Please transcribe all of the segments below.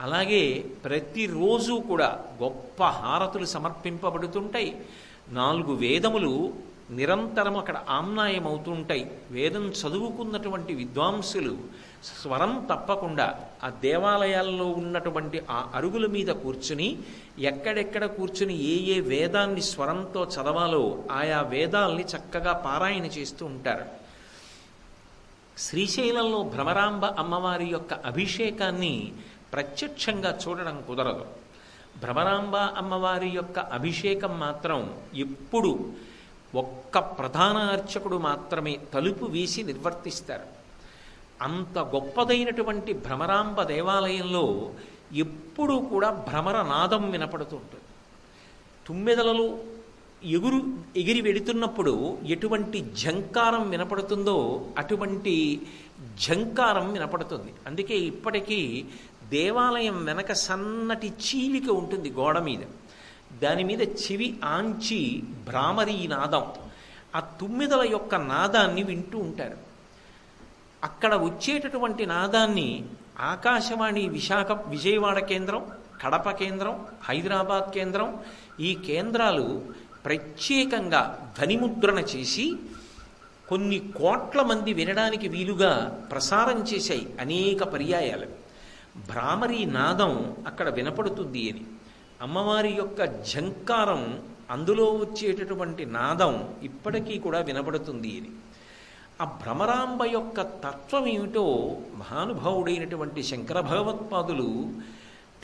అలాగే ప్రతిరోజు కూడా గొప్ప హారతులు సమర్పింపబడుతుంటాయి. నాలుగు వేదములు నిరంతరం అక్కడ ఆమ్నాయం అవుతుంటాయి వేదం చదువుకున్నటువంటి విద్వాంసులు స్వరం తప్పకుండా ఆ దేవాలయాల్లో ఉన్నటువంటి ఆ అరుగుల మీద కూర్చుని ఎక్కడెక్కడ కూర్చుని ఏ ఏ వేదాన్ని స్వరంతో చదవాలో ఆయా వేదాల్ని చక్కగా పారాయణ చేస్తూ ఉంటారు. శ్రీశైలంలో భ్రమరాంబ అమ్మవారి యొక్క అభిషేకాన్ని ప్రత్యక్షంగా చూడడం కుదరదు. భ్రమరాంబ అమ్మవారి యొక్క అభిషేకం మాత్రం ఎప్పుడు ఒక్క ప్రధాన అర్చకుడు మాత్రమే తలుపు వీసి నిర్వర్తిస్తారు. అంత గొప్పదైనటువంటి భ్రమరాంబ దేవాలయంలో ఎప్పుడూ కూడా భ్రమర నాదం వినపడుతుంటుంది తుమ్మెదలలో ఎగురు ఎగిరి వెడుతున్నప్పుడు ఎటువంటి ఝంకారం వినపడుతుందో అటువంటి ఝంకారం వినపడుతుంది. అందుకే ఇప్పటికీ దేవాలయం వెనక సన్నటి చీలిక ఉంటుంది గోడ మీద. దాని మీద చెవి ఆంచి భ్రామరి నాదం. ఆ తుమ్మిదల యొక్క నాదాన్ని వింటూ ఉంటారు. అక్కడ వచ్చేటటువంటి నాదాన్ని ఆకాశవాణి విశాఖ విజయవాడ కేంద్రం కడప కేంద్రం హైదరాబాద్ కేంద్రం ఈ కేంద్రాలు ప్రత్యేకంగా ధనిముద్రణ చేసి కొన్ని కోట్ల మంది వినడానికి వీలుగా ప్రసారం చేశాయి అనేక పర్యాయాలు. భ్రామరి నాదం అక్కడ వినపడుతుంది అని. అమ్మవారి యొక్క ఝంకారం అందులో వచ్చేటటువంటి నాదం ఇప్పటికీ కూడా వినపడుతుంది అని. ఆ భ్రమరాంబ యొక్క తత్వం ఏమిటో మహానుభావుడైనటువంటి శంకర భగవత్పాదులు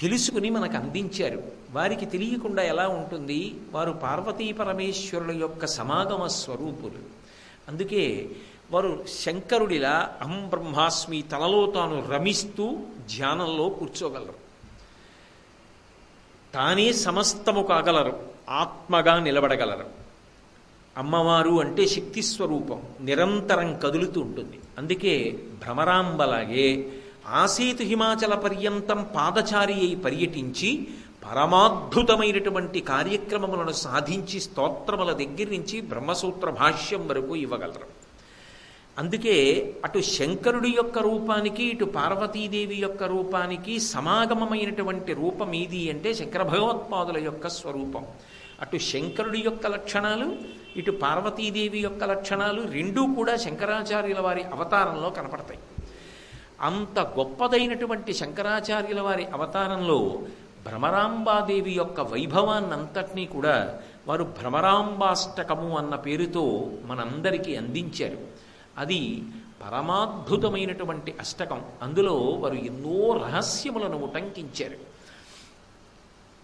తెలుసుకుని మనకు అందించారు. వారికి తెలియకుండా ఎలా ఉంటుంది? వారు పార్వతీ పరమేశ్వరుల యొక్క సమాగమ స్వరూపులు. అందుకే వారు శంకరుడిలా అహం బ్రహ్మాస్మి తనలో తాను రమిస్తూ ధ్యానంలో కూర్చోగలరు. తానే సమస్తము కాగలరు ఆత్మగా నిలబడగలరు. అమ్మవారు అంటే శక్తి స్వరూపం నిరంతరం కదులుతూ ఉంటుంది. అందుకే భ్రమరాంబలాగే ఆసీతు హిమాచల పర్యంతం పాదచారి అయి పర్యటించి పరమాద్భుతమైనటువంటి కార్యక్రమములను సాధించి స్తోత్రముల దగ్గర నుంచి బ్రహ్మసూత్ర భాష్యం వరకు ఇవ్వగలరు. అందుకే అటు శంకరుడి యొక్క రూపానికి ఇటు పార్వతీదేవి యొక్క రూపానికి సమాగమమైనటువంటి రూపం ఏది అంటే శంకర భగవత్పాదుల యొక్క స్వరూపం. అటు శంకరుడి యొక్క లక్షణాలు ఇటు పార్వతీదేవి యొక్క లక్షణాలు రెండూ కూడా శంకరాచార్యుల వారి అవతారంలో కనపడతాయి. అంత గొప్పదైనటువంటి శంకరాచార్యుల వారి అవతారంలో భ్రమరాంబాదేవి యొక్క వైభవాన్నంతటినీ కూడా వారు భ్రమరాంబాష్టకము అన్న పేరుతో మనందరికీ అందించారు. అది పరమాద్భుతమైనటువంటి అష్టకం. అందులో వారు ఎన్నో రహస్యములను ఉటంకించారు.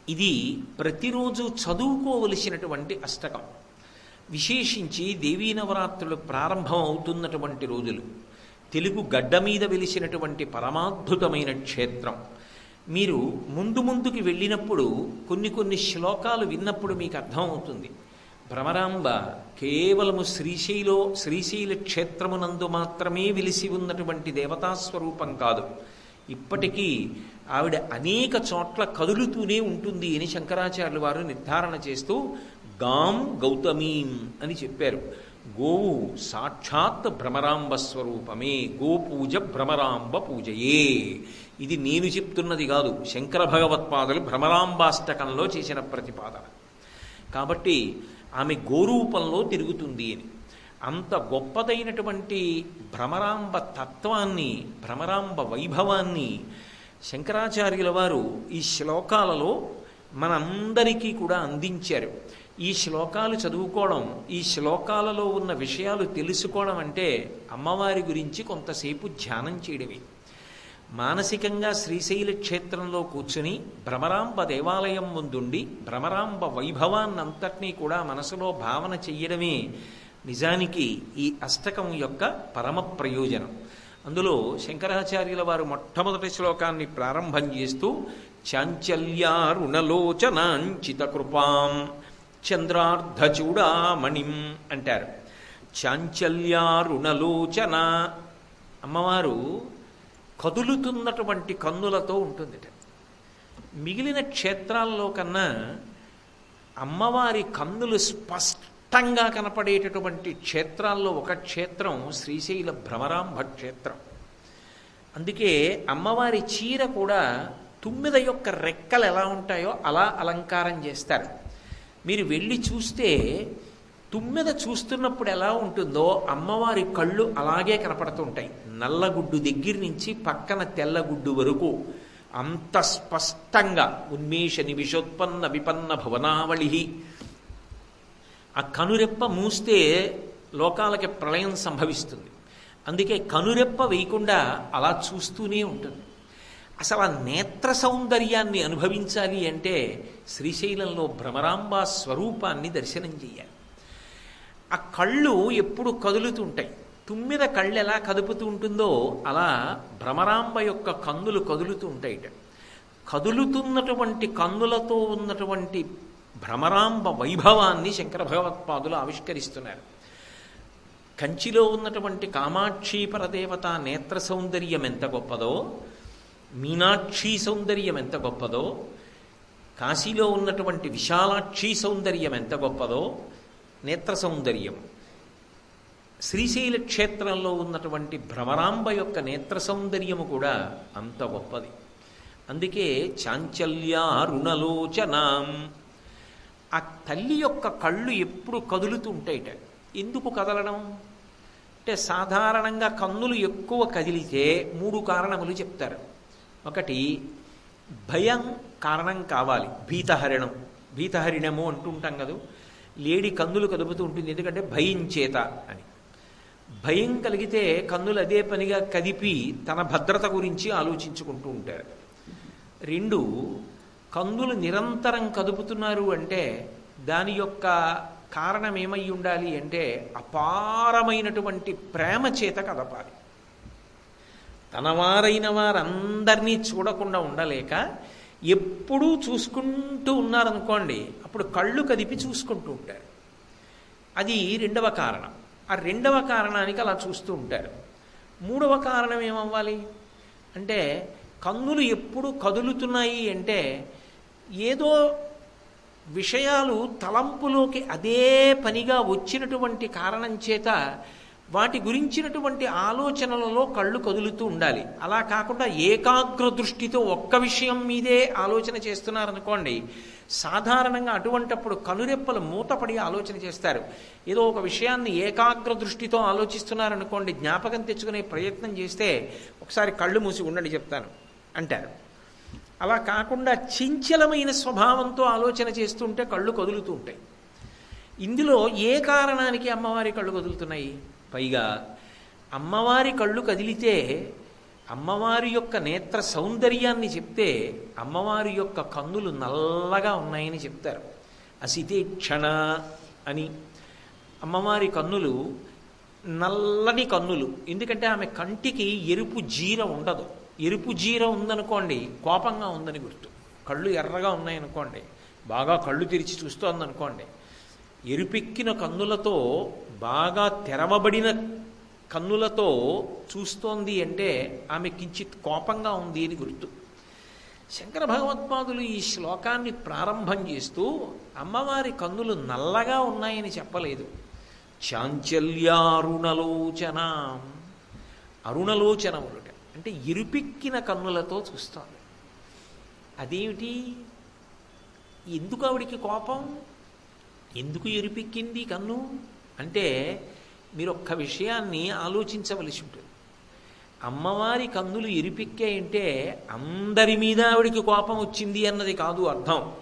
ఇది ప్రతిరోజు చదువుకోవలసినటువంటి అష్టకం. విశేషించి దేవీ నవరాత్రులు ప్రారంభం అవుతున్నటువంటి రోజులు. తెలుగు గడ్డ మీద వెలిసినటువంటి పరమాద్భుతమైన క్షేత్రం. మీరు ముందు ముందుకి వెళ్ళినప్పుడు కొన్ని కొన్ని శ్లోకాలు విన్నప్పుడు మీకు అర్థమవుతుంది. భ్రమరాంబ కేవలము శ్రీశైలో శ్రీశైల క్షేత్రమునందు మాత్రమే వెలిసి ఉన్నటువంటి దేవతాస్వరూపం కాదు. ఇప్పటికీ ఆవిడ అనేక చోట్ల కదులుతూనే ఉంటుంది అని శంకరాచార్యులు వారు నిర్ధారణ చేస్తూ గాం గౌతమీం అని చెప్పారు. గోవు సాక్షాత్ భ్రమరాంబ స్వరూపమే గోపూజ భ్రమరాంబ పూజయే ఇది నేను చెప్తున్నది కాదు శంకర భగవత్పాదులు భ్రమరాంబాష్టకంలో చేసిన ప్రతిపాదన. కాబట్టి ఆమె గోరూపంలో తిరుగుతుంది అని. అంత గొప్పదైనటువంటి భ్రమరాంబ తత్వాన్ని భ్రమరాంబ వైభవాన్ని శంకరాచార్యుల వారు ఈ శ్లోకాలలో మనందరికీ కూడా అందించారు. ఈ శ్లోకాలు చదువుకోవడం ఈ శ్లోకాలలో ఉన్న విషయాలు తెలుసుకోవడం అంటే అమ్మవారి గురించి కొంతసేపు ధ్యానం చేయడమే. మానసికంగా శ్రీశైల క్షేత్రంలో కూర్చుని భ్రమరాంబ దేవాలయం ముందుండి భ్రమరాంబ వైభవాన్నంతటినీ కూడా మనసులో భావన చెయ్యడమే నిజానికి ఈ అష్టకం యొక్క పరమ ప్రయోజనం. అందులో శంకరాచార్యుల వారు మొట్టమొదటి శ్లోకాన్ని ప్రారంభం చేస్తూ చాంచల్యారుణలోచనాంచిత కృపాం చంద్రార్ధచూడామణిం అంటారు. చాంచల్యారుణలోచన అమ్మవారు కదులుతున్నటువంటి కన్నులతో ఉంటుంది మిగిలిన క్షేత్రాల్లో కన్నా అమ్మవారి కన్నులు స్పష్టంగా కనపడేటటువంటి క్షేత్రాల్లో ఒక క్షేత్రం శ్రీశైల భ్రమరాంభ క్షేత్రం. అందుకే అమ్మవారి చీర కూడా తుమ్మిద యొక్క రెక్కలు ఎలా ఉంటాయో అలా అలంకారం చేస్తారు. మీరు వెళ్ళి చూస్తే తుమ్మిద చూస్తున్నప్పుడు ఎలా ఉంటుందో అమ్మవారి కళ్ళు అలాగే కనపడుతుంటాయి నల్లగుడ్డు దగ్గర నుంచి పక్కన తెల్లగుడ్డు వరకు అంత స్పష్టంగా ఉన్మేష నిమిషోత్పన్న విపన్న భవనావళి ఆ కనురెప్ప మూస్తే లోకాలకి ప్రళయం సంభవిస్తుంది. అందుకే కనురెప్ప వేయకుండా అలా చూస్తూనే ఉంటుంది. అసలు ఆ నేత్ర సౌందర్యాన్ని అనుభవించాలి అంటే శ్రీశైలంలో భ్రమరాంబ స్వరూపాన్ని దర్శనం చేయాలి. ఆ కళ్ళు ఎప్పుడు కదులుతుంటాయి. తుమ్మిద కళ్ళు ఎలా కదుపుతూ ఉంటుందో అలా భ్రమరాంబ యొక్క కన్నులు కదులుతూ ఉంటాయిట. కదులుతున్నటువంటి కన్నులతో ఉన్నటువంటి భ్రమరాంబ వైభవాన్ని శంకర భగవత్పాదులు ఆవిష్కరిస్తున్నారు. కంచిలో ఉన్నటువంటి కామాక్షి పరదేవత నేత్ర సౌందర్యం ఎంత గొప్పదో మీనాక్షి సౌందర్యం ఎంత గొప్పదో కాశీలో ఉన్నటువంటి విశాలాక్షి సౌందర్యం ఎంత గొప్పదో నేత్ర సౌందర్యం. శ్రీశైల క్షేత్రంలో ఉన్నటువంటి భ్రమరాంబ యొక్క నేత్ర సౌందర్యము కూడా అంత గొప్పది. అందుకే చాంచల్యారుణలోచనాం. ఆ తల్లి యొక్క కళ్ళు ఎప్పుడు కదులుతూ ఉంటాయిట ఎందుకు కదలడం? అంటే సాధారణంగా కన్నులు ఎక్కువ కదిలితే మూడు కారణములు చెప్తారు. ఒకటి భయం కారణం కావాలి. భీతహరిణం. భీతహరిణము అంటుంటాం కదా. లేడి కన్నులు కదుపుతూ ఉంటుంది. ఎందుకంటే భయం చేత అని. భయం కలిగితే కన్నులు అదే పనిగా కదిపి తన భద్రత గురించి ఆలోచించుకుంటూ ఉంటారు రెండు కన్నులు నిరంతరం కదుపుతున్నారు అంటే దాని యొక్క కారణం ఏమై ఉండాలి అంటే అపారమైనటువంటి ప్రేమ చేత కదపాలి. తనవారైన వారందరినీ చూడకుండా ఉండలేక ఎప్పుడూ చూసుకుంటూ ఉన్నారనుకోండి అప్పుడు కళ్ళు కదిపి చూసుకుంటూ ఉంటారు. అది రెండవ కారణం. ఆ రెండవ కారణానికి అలా చూస్తూ ఉంటారు. మూడవ కారణం ఏమవ్వాలి? అంటే కన్నులు ఎప్పుడు కదులుతున్నాయి అంటే ఏదో విషయాలు తలంపులోకి అదే పనిగా వచ్చినటువంటి కారణం చేత వాటి గురించినటువంటి ఆలోచనలలో కళ్ళు కదులుతూ ఉండాలి. అలా కాకుండా ఏకాగ్ర దృష్టితో ఒక్క విషయం మీదే ఆలోచన చేస్తున్నారనుకోండి సాధారణంగా అటువంటప్పుడు కనురెప్పలు మూతపడి ఆలోచన చేస్తారు. ఏదో ఒక విషయాన్ని ఏకాగ్ర దృష్టితో ఆలోచిస్తున్నారనుకోండి జ్ఞాపకం తెచ్చుకునే ప్రయత్నం చేస్తే ఒకసారి కళ్ళు మూసి ఉండండి చెప్తాను అంటారు. అలా కాకుండా చించలమైన స్వభావంతో ఆలోచన చేస్తుంటే కళ్ళు కదులుతూ ఉంటాయి. ఇందులో ఏ కారణానికి అమ్మవారి కళ్ళు కదులుతున్నాయి? పైగా అమ్మవారి కళ్ళు కదిలితే అమ్మవారి యొక్క నేత్ర సౌందర్యాన్ని చెప్తే అమ్మవారి యొక్క కన్నులు నల్లగా ఉన్నాయని చెప్తారు. అసితే క్షణ అని. అమ్మవారి కన్నులు నల్లని కన్నులు. ఎందుకంటే ఆమె కంటికి ఎరుపు జీర ఉండదు. ఎరుపు జీర ఉందనుకోండి కోపంగా ఉందని గుర్తు. కళ్ళు ఎర్రగా ఉన్నాయనుకోండి బాగా కళ్ళు తెరిచి చూస్తోందనుకోండి ఎరుపెక్కిన కన్నులతో బాగా తెరవబడిన కన్నులతో చూస్తోంది అంటే ఆమె కించిత్ కోపంగా ఉంది అని గుర్తు. శంకర భగవత్పాదులు ఈ శ్లోకాన్ని ప్రారంభం చేస్తూ అమ్మవారి కన్నులు నల్లగా ఉన్నాయని చెప్పలేదు. చాంచల్యారుణలోచన. అరుణలోచనములుట. అంటే ఇరుపిక్కిన కన్నులతో చూస్తోంది. అదేమిటి? ఎందుకు ఆవిడికి కోపం? ఎందుకు ఎరిపెక్కింది కన్ను? అంటే మీరు ఒక్క విషయాన్ని ఆలోచించవలసి ఉంటుంది. అమ్మవారి కన్నులు ఎరిపెక్కాయంటే అందరి మీద ఆవిడికి కోపం వచ్చింది అన్నది కాదు అర్థం.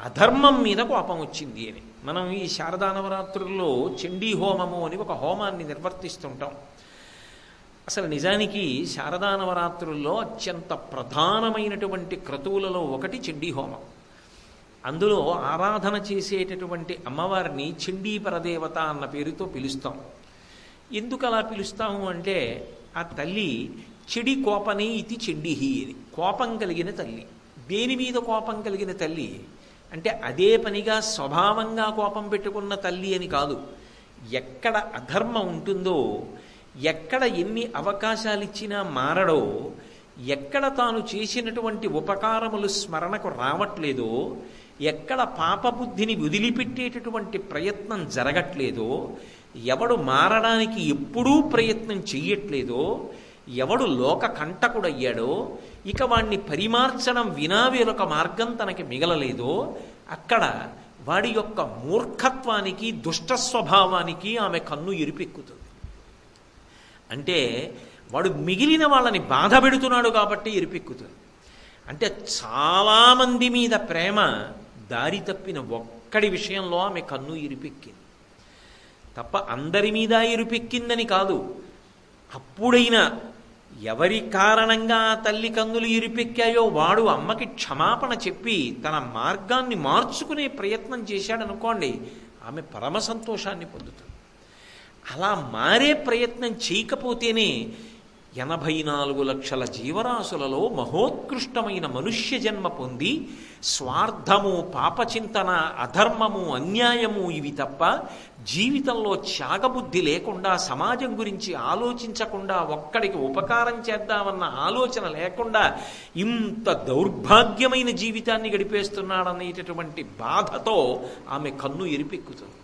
అధర్మం మీద కోపం వచ్చింది అని. మనం ఈ శారదా నవరాత్రుల్లో చండీ హోమము అని ఒక హోమాన్ని నిర్వర్తిస్తుంటాం. అసలు నిజానికి శారదా నవరాత్రుల్లో అత్యంత ప్రధానమైనటువంటి క్రతువులలో ఒకటి చండీ హోమం. అందులో ఆరాధన చేసేటటువంటి అమ్మవారిని చండీ పరదేవత అన్న పేరుతో పిలుస్తాం. ఎందుకు అలా పిలుస్తాము అంటే ఆ తల్లి చెడి కోపనే ఇది చెండిహి అని కోపం కలిగిన తల్లి. దేని మీద కోపం కలిగిన తల్లి? అంటే అదే పనిగా స్వభావంగా కోపం పెట్టుకున్న తల్లి అని కాదు. ఎక్కడ అధర్మం ఉంటుందో ఎక్కడ ఎన్ని అవకాశాలు ఇచ్చినా మారడో ఎక్కడ తాను చేసినటువంటి ఉపకారములు స్మరణకు రావట్లేదో ఎక్కడ పాపబుద్ధిని వదిలిపెట్టేటటువంటి ప్రయత్నం జరగట్లేదో ఎవడు మారడానికి ఎప్పుడూ ప్రయత్నం చెయ్యట్లేదో ఎవడు లోక కంటకుడయ్యాడో ఇక వాణ్ణి పరిమార్చడం వినా వేరొక మార్గం తనకి మిగలలేదో అక్కడ వాడి యొక్క మూర్ఖత్వానికి దుష్ట స్వభావానికి ఆమె కన్ను ఎరిపెక్కుతుంది. అంటే వాడు మిగిలిన వాళ్ళని బాధ పెడుతున్నాడు కాబట్టి ఎరిపెక్కుతుంది. అంటే చాలామంది మీద ప్రేమ దారి తప్పిన ఒక్కడి విషయంలో ఆమె కన్ను ఇరిపెక్కింది. తప్ప అందరి మీద ఇరుపెక్కిందని కాదు అప్పుడైనా ఎవరి కారణంగా ఆ తల్లి కన్నులు ఇరిపెక్కాయో వాడు అమ్మకి క్షమాపణ చెప్పి తన మార్గాన్ని మార్చుకునే ప్రయత్నం చేశాడనుకోండి ఆమె పరమ సంతోషాన్ని పొందుతుంది. అలా మారే ప్రయత్నం చేయకపోతేనే ఎనభై నాలుగు లక్షల జీవరాశులలో మహోత్కృష్టమైన మనుష్య జన్మ పొంది స్వార్థము పాపచింతన అధర్మము అన్యాయము ఇవి తప్ప జీవితంలో త్యాగబుద్ధి లేకుండా సమాజం గురించి ఆలోచించకుండా ఒక్కడికి ఉపకారం చేద్దామన్న ఆలోచన లేకుండా ఇంత దౌర్భాగ్యమైన జీవితాన్ని గడిపేస్తున్నాడనేటటువంటి బాధతో ఆమె కన్ను ఎరిపెక్కుతుంది.